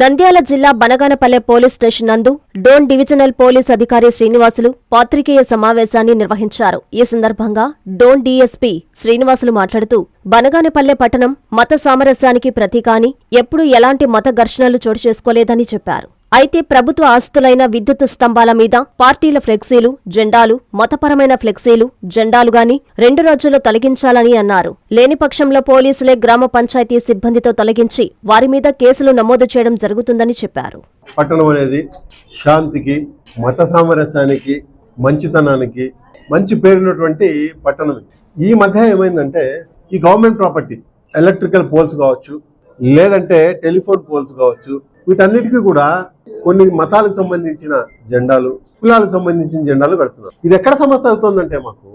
నంద్యాల జిల్లా Banaganapalle police station నందు Dhone divisional police అధికారి శ్రీనివాసులు పాత్రికేయ సమావేశాన్ని నిర్వహించారు. ఈ సందర్భంగా డోన్ డీఎస్పీ శ్రీనివాసులు మాట్లాడుతూ బనగానపల్లె పట్టణం మత సామరస్యానికి ప్రతీక అని ఎప్పుడూ ఎలాంటి మత ఘర్షణలు చోటు చేసుకోలేదని చెప్పారు. అయితే ప్రభుత్వ ఆస్తులైన విద్యుత్ స్తంభాల మీద పార్టీల ఫ్లెక్సీలు జెండాలు మతపరమైన ఫ్లెక్సీలు జెండాలుగాని రెండు రోజుల్లో తొలగించాలని అన్నారు. లేని పక్షంలో పోలీసులే గ్రామ పంచాయతీ సిబ్బందితో తొలగించి వారి మీద కేసులు నమోదు చేయడం జరుగుతుందని చెప్పారు. పట్టణం అనేది శాంతికి మత సామరస్యానికి మంచితనానికి మంచి పేరున్నటువంటి పట్టణం ఈ మధ్య ఏమైందంటే ఈ గవర్నమెంట్ ప్రాపర్టీ ఎలక్ట్రికల్ పోల్స్ కావచ్చు లేదంటే టెలిఫోన్ పోల్స్ కావచ్చు వీటన్నిటికీ కూడా కొన్ని మతాలకు సంబంధించిన జెండాలు కులాలకు సంబంధించిన జెండాలు కడుతున్నారు ఇది ఎక్కడ సమస్య అవుతుందంటే మాకు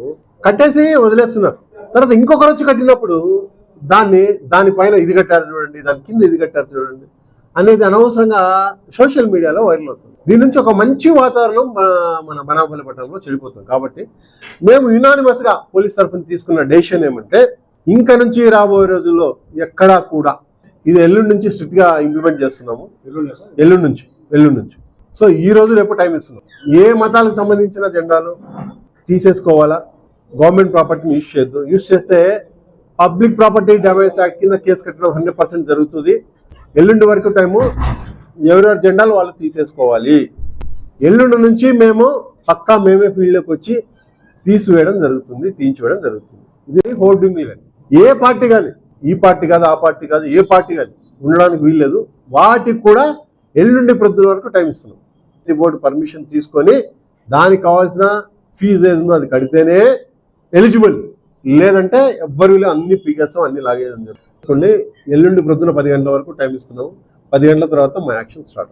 కట్టేసి వదిలేస్తున్నారు. తర్వాత ఇంకొకరు వచ్చి కట్టినప్పుడు దాన్ని దానిపైన ఇది కట్టారు చూడండి దాని కింద ఇది కట్టారు చూడండి అనేది అనవసరంగా సోషల్ మీడియాలో వైరల్ అవుతుంది. దీని నుంచి ఒక మంచి వాతావరణం మన బనాపల్లి పట్టణంలో చెడిపోతుంది. కాబట్టి మేము యునానిమస్గా పోలీస్ తరఫున తీసుకున్న డెసిషన్ ఏమంటే ఇంకా నుంచి రాబోయే రోజుల్లో ఎక్కడా కూడా ఇది ఎల్లుండి నుంచి స్ట్రిక్ట్గా ఇంప్లిమెంట్ చేస్తున్నాము. ఎల్లుండి నుంచి? ఎల్లుండి నుంచి సో ఈ రోజు రేపు టైం ఇస్తున్నాం. ఏ మతాలకు సంబంధించిన జెండాలు తీసేసుకోవాలా? గవర్నమెంట్ ప్రాపర్టీని యూజ్ చేయొద్దు. యూజ్ చేస్తే పబ్లిక్ ప్రాపర్టీ డ్యామేజ్ యాక్ట్ కింద కేసు కట్టడం హండ్రెడ్ పర్సెంట్ జరుగుతుంది. ఎల్లుండి వరకు టైము ఎవరెవరి జెండాలు వాళ్ళు తీసేసుకోవాలి. ఎల్లుండి నుంచి మేము పక్కా మేమే ఫీల్డ్లోకి వచ్చి తీసివేయడం జరుగుతుంది తీయించివేయడం జరుగుతుంది. ఇది హోర్డింగ్ కానీ ఏ పార్టీ కానీ ఈ పార్టీ కాదు ఆ పార్టీ కాదు ఏ పార్టీ కాదు ఉండడానికి వీల్లేదు. వాటికి కూడా ఎల్లుండి ప్రొద్దున వరకు టైం ఇస్తున్నాం. ఈ బోర్డు పర్మిషన్ తీసుకొని దానికి కావాల్సిన ఫీజు ఏది ఉందో అది కడితేనే ఎలిజిబుల్. లేదంటే ఎవ్వరు అన్ని పీకేస్తాం అన్ని లాగేదని జరుగుతుంది. ఎల్లుండి ప్రొద్దున పది గంటల వరకు టైం ఇస్తున్నాము పది గంటల తర్వాత మా action start